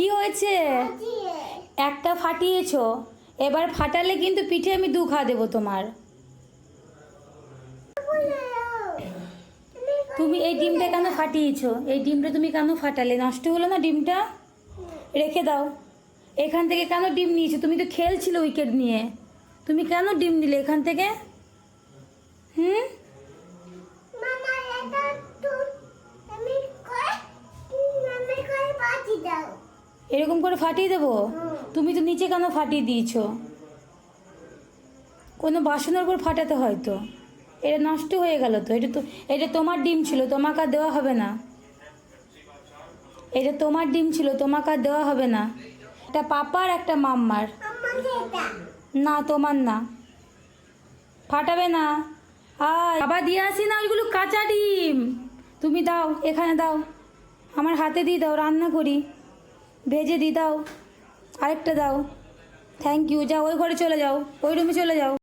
কি হয়েছে? একটা ফাটিয়েছো। এবার ফাটালে কিন্তু পিঠে আমি দু খা দেবো তোমার। তুমি এই ডিমটা কেন ফাটিয়েছো? এই ডিমটা তুমি কেন ফাটালে? নষ্ট হলো না ডিমটা? রেখে দাও। এখান থেকে কেন ডিম নিয়েছো? তুমি তো খেলছিলে উইকেট নিয়ে। তুমি কেন ডিম নিলে এখান থেকে? এরকম করে ফাটিয়ে দেবো? তুমি তো নিচে কেন ফাটিয়ে দিয়েছ? কোনো বাসনের উপর ফাটাতে হয়তো। এটা নষ্ট হয়ে গেল তো। এটা তো, এটা তোমার ডিম ছিল, তোমাকে আর দেওয়া হবে না। এটা তোমার ডিম ছিল, তোমাকে আর দেওয়া হবে না। এটা পাপার একটা মাম্মার। না, তোমার না। ফাটাবে না। আয়। আবার দিয়ে আসি না ওইগুলো কাঁচা ডিম। তুমি দাও, এখানে দাও। আমার হাতে দিয়ে দাও, রান্না করি। ভেজে দিই দাও। আরেকটা দাও। থ্যাংক ইউ যাও, ওই ঘরে চলে যাও। ওই রুমে চলে যাও।